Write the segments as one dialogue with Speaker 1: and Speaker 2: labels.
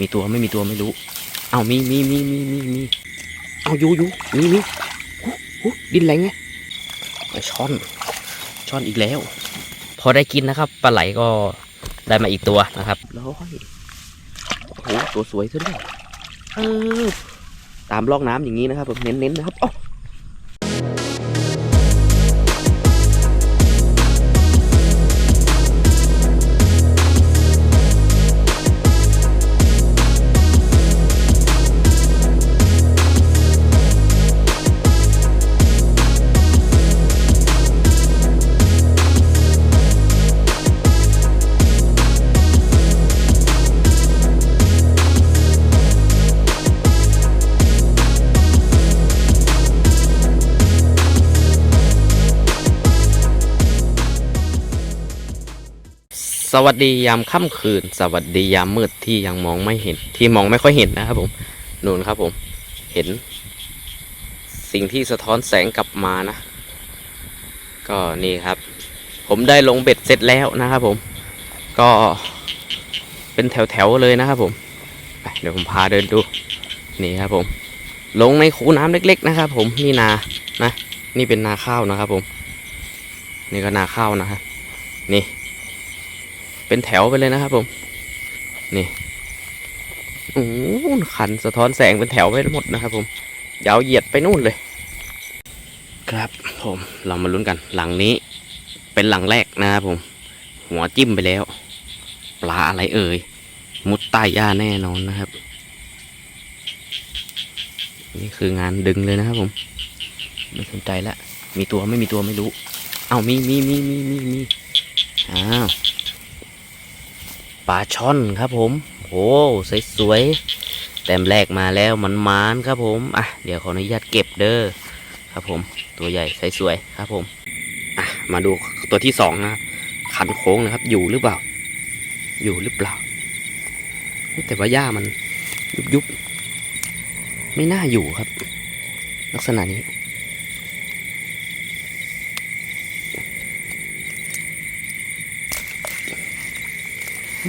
Speaker 1: มีตัวไม่มีตัวไม่รู้ เอามีมีมีมีมีมีเอาอยู่อยู่มีมีหูดินแรงไงไอ้ช่อนช่อนอีกแล้ว พอได้กินนะครับปลาไหลก็ได้มาอีกตัวนะครับร้อยโอ้โหตัวสวยซะด้วยเออตามร่องน้ำอย่างนี้นะครับผมเน้นๆนะครับโอ้ วัสดียามค่ำคืน สวัสดียามมืดที่ยังมองไม่เห็น ที่มองไม่ค่อยเห็นนะครับผมนู่นครับผม เห็น สิ่งที่สะท้อนแสงกลับมานะ ก็นี่ครับ ผมได้ลงเบ็ดเสร็จแล้วนะครับผม ก็เป็นแถวๆเลยนะครับผมไปเดี๋ยวผมพาเดินดูนี่ครับผม ลงในคูน้ำเล็ก ๆ นะครับ ผมนี่นานะ นี่เป็นนาข้าวนะครับผม นี่ก็นาข้าวนะครับนี่ เป็นแถวไปเลยนะครับผม นี่โอ้หขันสะท้อนแสงเป็นแถวไปหมดนะครับผมยาวเหยียดไปนู่นเลย ครับผมเรามาลุ้นกันหลังนี้ เป็นหลังแรกนะครับผม หัวจิ้มไปแล้ว ปลาอะไรเอ่ย มุดใต้หญ้าแน่นอนนะครับ นี่คืองานดึงเลยนะครับผม ไม่สนใจละมีตัวไม่มีตัวไม่รู้ เอามีมีมีมีมีมีอ้าว ปลาช่อนครับผมโอ้สวยๆแต้มแรกมาแล้วมันมานครับผมอะเดี๋ยวขออนุญาตเก็บเด้อครับผมตัวใหญ่สวยๆครับผมอะมาดูตัวที่สองนะขันโค้งนะครับ อยู่หรือเปล่า อยู่หรือเปล่า แต่ว่าหญ้ามันยุบๆไม่น่าอยู่ครับ ลักษณะนี้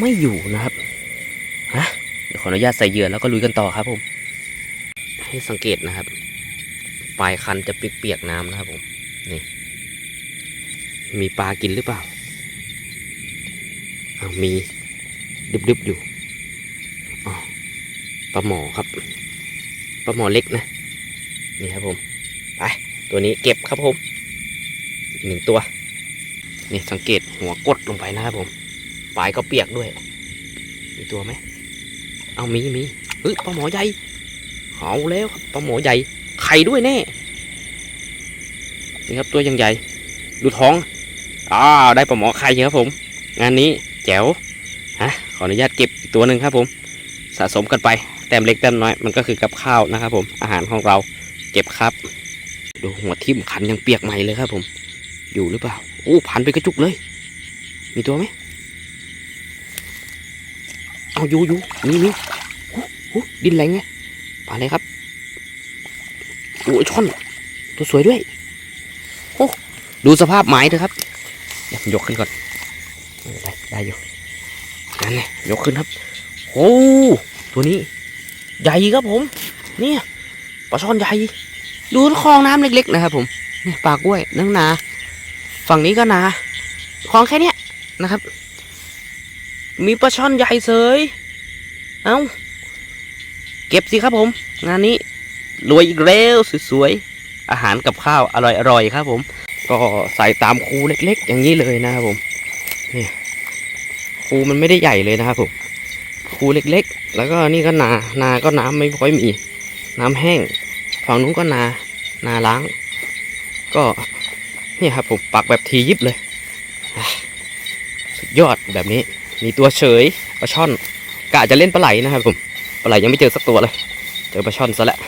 Speaker 1: ไม่อยู่นะครับฮะเดี๋ยวขออนุญาตใส่เหยื่อแล้วก็ลุยกันต่อครับผม ให้สังเกตนะครับ ปลายคันจะเปียกๆน้ำนะครับผม นี่ มีปลากินหรือเปล่าอ้าวมีดึบๆอยู่อ๋อปลาหมอครับปลาหมอเล็กนะ นี่ครับผม ไป ตัวนี้เก็บครับผมอีกหนึ่งตัว นี่สังเกตหัวกดลงไปนะครับผม ปลายก็เปียกด้วย มีตัวไหม เอามีมีเฮ้ยปลาหมอใหญ่เอาแล้วครับปลาหมอใหญ่ ไข่ด้วยแน่ นี่ครับตัวยังใหญ่ ดูท้องอ่าได้ปลาหมอไข่ครับผม งานนี้แจ๋ว ฮะ ขออนุญาตเก็บอีกตัวหนึ่งครับผม สะสมกันไป แต้มเล็กแต้มน้อย มันก็คือกับข้าวนะครับผม อาหารของเรา เก็บครับ ดูหัวทิ่มขันยังเปียกใหม่เลยครับผม อยู่หรือเปล่า โอ้ พันไปกระจุกเลย มีตัวไหม เอาอยู่อยู่มีมีหูหูดินแรงไงปลาอะไรครับโอ้ยช่อน ตัวสวยด้วยโอ้ดูสภาพไม้เถอะครับเดี๋ยวยกขึ้นก่อน ได้ได้อยู่นั่นไงยกขึ้นครับโอ้ตัวนี้ ใหญ่ครับผม เนี่ยปลาช่อนใหญ่ดูคลองน้ำเล็ก ๆ นะครับ ผมเนี่ยปลากล้วยนังนา ฝั่งนี้ก็นาคลองแค่เนี้ยนะครับ มีปลาช่อนใหญ่เสย เอา้า เก็บสิครับผม งานนี้รวยอีกแล้วสวยๆ อาหารกับข้าวอร่อยๆครับผม ก็ใส่ตามคูเล็กๆ อย่างนี้เลยนะครับผม นี่คูมันไม่ได้ใหญ่เลยนะครับผม คูเล็กๆ แล้วก็นี่ก็นา นาก็น้ำไม่ค่อยมี น้ำแห้ง ฝั่งนู้นก็นา นาล้าง ก็เนี่ยครับผมปักแบบทียิบเลย สุดยอดแบบนี้ มีตัวเฉยปลาช่อนกะจะเล่นปลาไหลนะครับผมปลาไหลยังไม่เจอสักตัวเลย เจอปลาช่อนซะแล้ว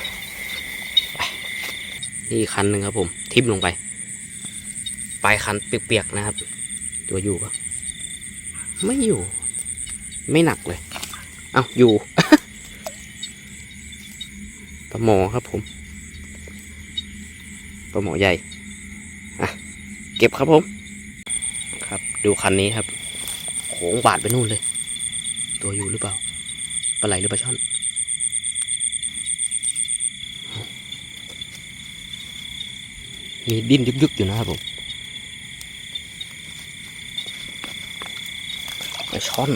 Speaker 1: นี่คันหนึ่งครับผมทิ่มลงไปปลายคันเปียกๆนะครับ ตัวอยู่ปะไม่อยู่ ไม่หนักเลย เอาอยู่ปลาหมอครับผมปลาหมอใหญ่อะเก็บครับผม ครับดูคันนี้ครับ โขงบาดไปนู่นเลย ตัวอยู่หรือเปล่าปลาไหลหรือปลาช่อนมีดิ้นยึกๆอยู่นะครับผมปลาช่อน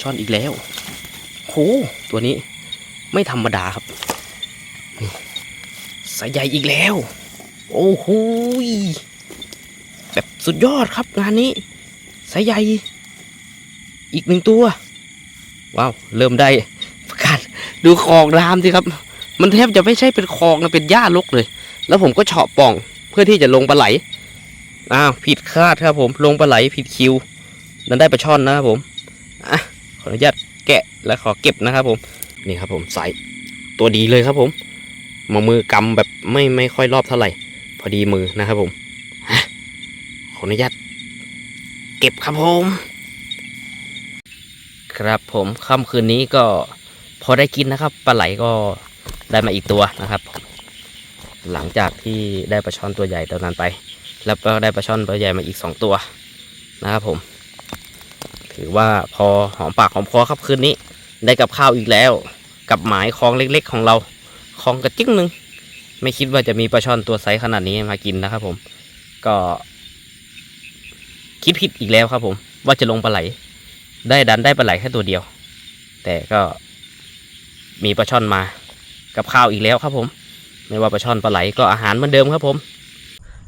Speaker 1: ช่อนอีกแล้วโหตัวนี้ไม่ธรรมดาครับสายใหญ่อีกแล้ว โอ้โหแบบสุดยอดครับงานนี้สายใหญ่ อีกหนึ่งตัว ว้าว เริ่มได้กาศดูคลองรามสิครับ มันแทบจะไม่ใช่เป็นคลองนะเป็นหญ้ารกเลย แล้วผมก็เฉาะป่องเพื่อที่จะลงปลาไหลอ้าวผิดคาดครับผมลงปลาไหลผิดคิว นั้นได้ปลาช่อนนะครับผมอะขออนุญาตแกะและขอเก็บนะครับผมนี่ครับผมใส่ตัวดีเลยครับผมมามือกำแบบไม่ไม่ค่อยรอบเท่าไหร่ พอดีมือนะครับผมอะขออนุญาตเก็บครับผม ครับผมค่ำคืนนี้ก็พอได้กินนะครับปลาไหลก็ได้มาอีกตัวนะครับ หลังจากที่ได้ปลาช่อนตัวใหญ่ตัวนั้นไป แล้วก็ได้ปลาช่อนตัวใหญ่มาอีกสองตัวนะครับผม ถือว่าพอหอมปากหอมคอครับคืนนี้ ได้กับข้าวอีกแล้ว กับหมายคลองเล็ก ๆ ของเราคลองกระจิ้งหนึ่งไม่คิดว่าจะมีปลาช่อนตัวไซส์ขนาดนี้มากินนะครับผมก็ คิดผิดอีกแล้วครับผม ว่าจะลงปลาไหล ได้ดันได้ปลาไหลแค่ตัวเดียว แต่ก็มีปลาช่อนมากับข้าวอีกแล้วครับผม ไม่ว่าปลาช่อนปลาไหลก็อาหารเหมือนเดิมครับผม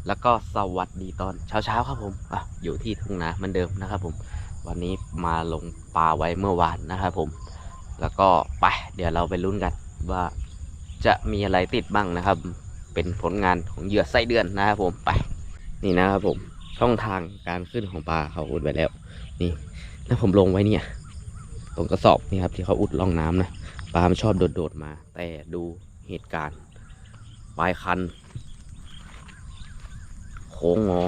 Speaker 1: แล้วก็สวัสดีตอนเช้าๆครับผมอะอยู่ที่ทุ่งนาเหมือนเดิมนะครับผม วันนี้มาลงปลาไว้เมื่อวานนะครับผม แล้วก็ไปเดี๋ยวเราไปลุ้นกันว่าจะมีอะไรติดบ้างนะครับ เป็นผลงานของเหยื่อไส้เดือนนะครับผมไป นี่นะครับผมช่องทางการขึ้นของปลาเขาอุดไว้แล้ว นี่ แล้วผมลงไว้เนี่ย ตรงกระสอบนี่ครับ ที่เขาอุดร่องน้ำนะปลามันชอบโดดๆมา แต่ดูเหตุการณ์ปลายคัน โค้งงอ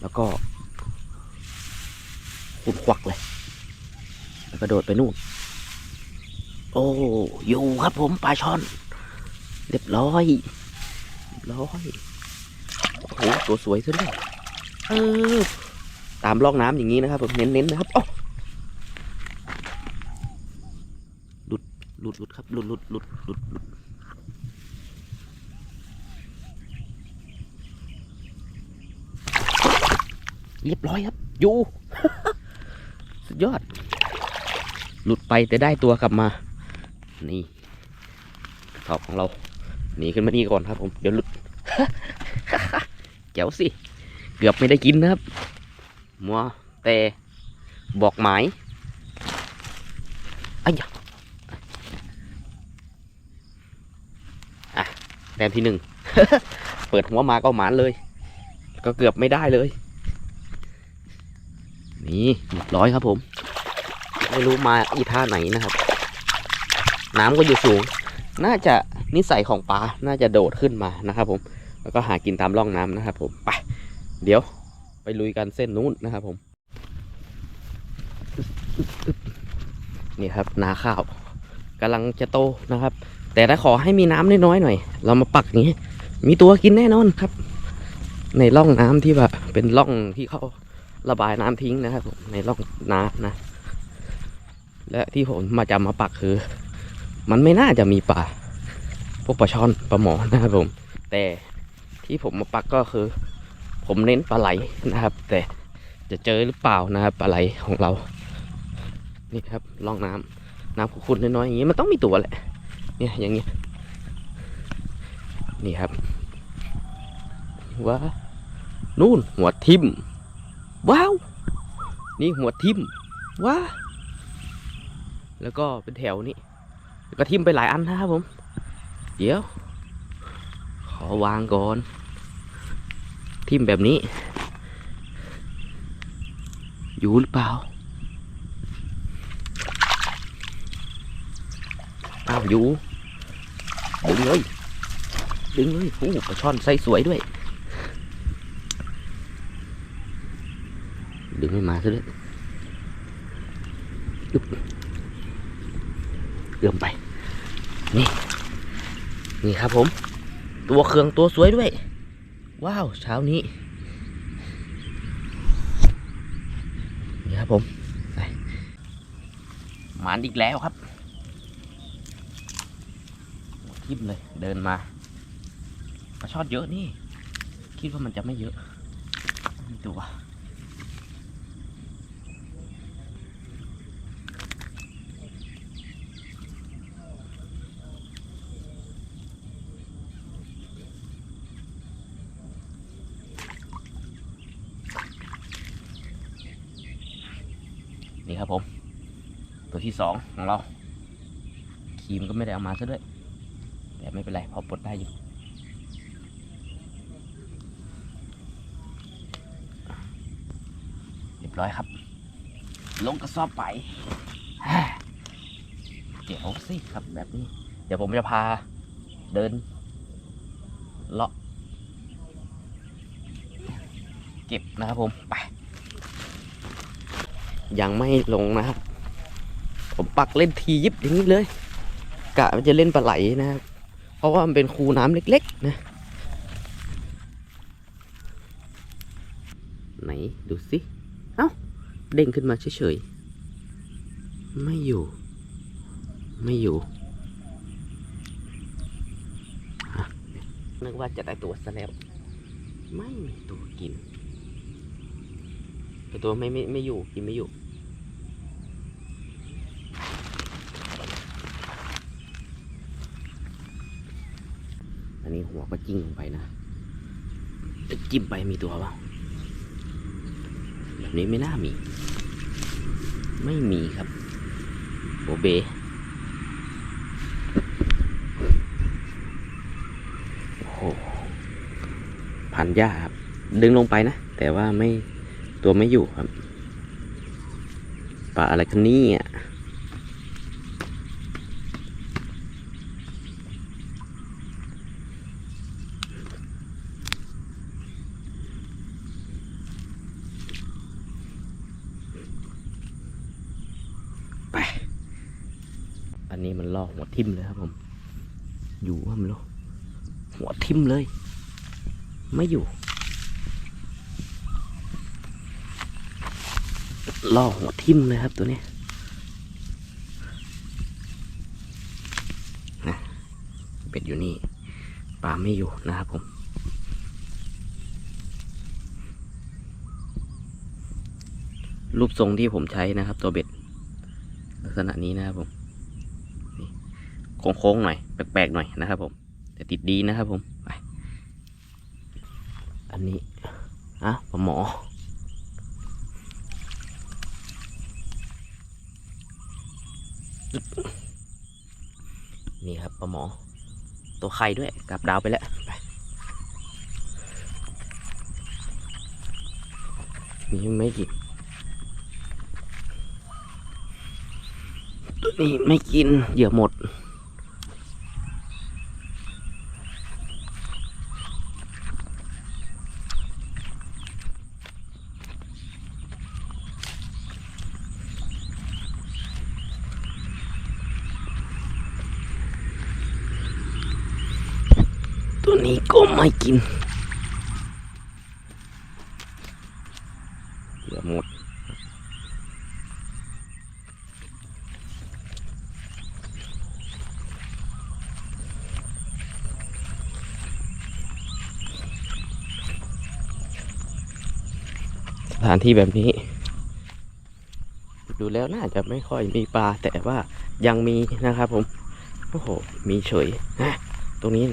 Speaker 1: แล้วก็ขุดควักเลย แล้วก็โดดไปนู่น โอ้อยู่ครับผมปลาช่อน เรียบร้อยเรียบร้อยโอ้โหตัวสวยซะด้วยเออ ตามร่องน้ำอย่างนี้นะครับผมเน้นๆนะครับโอ้หลุดหลุดหลุดครับหลุดหลุดหลุดหลุดหลุดเรียบร้อยครับ อยู่ สุดยอด หลุดไปแต่ได้ตัวกลับมา นี่สอบของเรา หนีขึ้นมานี่ก่อนครับผม เดี๋ยวหลุดเจ๋วสิ เกือบไม่ได้กินนะครับ มัวแต่บอกหมายอ้ยอะแต้มที่หนึ่ง เปิดหัวมาก็หมานเลย ก็เกือบไม่ได้เลย นี่เรียบร้อยครับผม ไม่รู้มาอีท่าไหนนะครับ น้ำก็อยู่สูง น่าจะนิสัยของปลา น่าจะโดดขึ้นมานะครับผม แล้วก็หากินตามร่องน้ำนะครับผม ไป เดี๋ยว ไปลุยกันเส้นนู้นนะครับผมนี่ครับนาข้าวกำลังจะโตนะครับ แต่ถ้าขอให้มีน้ำน้อยๆหน่อย เรามาปักอย่างนี้ มีตัวกินแน่นอนครับ ในร่องน้ำที่แบบเป็นร่องที่เขาระบายน้ำทิ้งนะครับผมในร่องน้ำนะ และที่ผมมาจำมาปักคือ มันไม่น่าจะมีปลาพวกปลาช่อนปลาหมอนะครับผม แต่ที่ผมมาปักก็คือ ผมเน้นปลาไหลนะครับ แต่จะเจอหรือเปล่านะครับปลาไหลของเรา นี่ครับร่องน้ำน้ำขุ่นๆน้อยๆอย่างนี้มันต้องมีตัวแหละ เนี่ยอย่างเงี้ยนี่ครับว้านู่นหัวทิมว้าว นี่หัวทิมว้าแล้วก็เป็นแถวนี้ก็ทิมไปหลายอันนะครับผม เดี๋ยว ขอวางก่อน ทิมแบบนี้ อยู่หรือเปล่าอ้าวอยู่ดึงเลยดึงเลยโอ้ปลาช่อนไส้สวยด้วย ดึงไม่มาซะด้วยอึบเอื้อมไป นี่ นี่ครับผม ตัวเครื่องตัวสวยด้วย ว้าวเช้านี้นี่ครับผมหมานอีกแล้วครับทิพเลยเดินมาปลาชอดเยอะนี่ คิดว่ามันจะไม่เยอะดูว่าครับผม ตัวที่ สองของเราครีมก็ไม่ได้เอามาซะด้วยแต่ไม่เป็นไรพอปลดได้อยู่เรียบร้อยครับ ลงกระสอบไปเจ๋วสิครับแบบนี้ เดี๋ยวผมจะพาเดินเลาะเก็บนะครับผมไปยังไม่ลงนะครับ ผมปักเล่นทียิบอย่างนี้เลย กะมันจะเล่นปลาไหลนะครับ เพราะว่ามันเป็นคูน้ำเล็กๆนะไหนดูสิ เอ้า เด้งขึ้นมาเฉยๆ ไม่อยู่ ไม่อยู่ นึกว่าจะได้ตัวซะแล้ว ไม่มีตัวกินแต่ตัวไม่ไม่ไม่อยู่กินไม่อยู่ อันนี้ หัวก็จิ้งลงไปนะจิ้มไปมีตัวเปล่าแบบนี้ไม่น่ามี ไม่มีครับโบเบโอ้โหพันหญ้าครับ ดึงลงไปนะ แต่ว่าไม่ตัวไม่อยู่ครับปลาอะไรกันเนี่อะ ไป อันนี้มันลอก หัวทิ่มเลยครับผม อยู่ว่ามันลอหัวทิ่มเลย ไม่อยู่ล่อหัวทิ่มเลยครับตัวนี้นะเป็ดอยู่นี่ปลาไม่อยู่นะครับผม รูปทรงที่ผมใช้นะครับ ตัวเบ็ด ลักษณะนี้นะครับผม โค้งๆหน่อยแปลกๆหน่อยนะครับผมแต่ติดดีนะครับผมไปอันนี้อะปลาหมอนี่ครับปลาหมอ ตัวไข่ด้วยกลับดาวไปแล้วไปมีไม่กินตัวนี้ไม่กินเหยื่อหมด นี้ก็ไม่กินเหลือหมดสถานที่แบบนี้ ดูแล้วน่าจะไม่ค่อยมีปลาแต่ว่ายังมีนะครับผม โอ้โห มีเฉยนะตรงนี้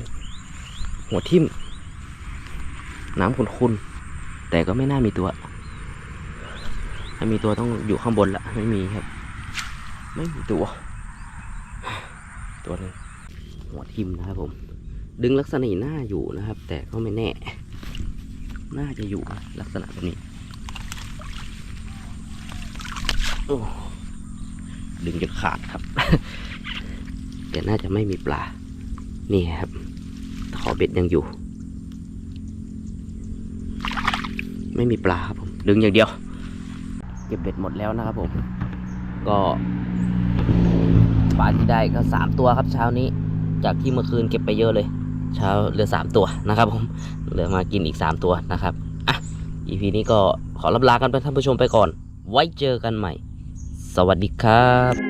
Speaker 1: หัวทิ่ม น้ำขุ่นๆ แต่ก็ไม่น่ามีตัว ถ้ามีตัวต้องอยู่ข้างบนละ ไม่มีครับ ไม่มีตัว ตัวหนึงหัวทิ่มนะครับผม ดึงลักษณะหน้าอยู่นะครับ แต่ก็ไม่แน่ น่าจะอยู่ลักษณะแบบนี้ดึงจนขาดครับ แต่น่าจะไม่มีปลา นี่ครับ ขอเบ็ดยังอยู่ ไม่มีปลาครับผม ดึงอย่างเดียว เก็บเบ็ดหมดแล้วนะครับผม ก็ปลาที่ได้ก็สามตัวครับเช้านี้ จากที่เมื่อคืนเก็บไปเยอะเลย เช้าเหลือสามตัวนะครับผม เหลือมากินอีกสามตัวนะครับ อะ EP นี้ก็ขอรับลากันไปท่านผู้ชมไปก่อน ไว้เจอกันใหม่ สวัสดีครับ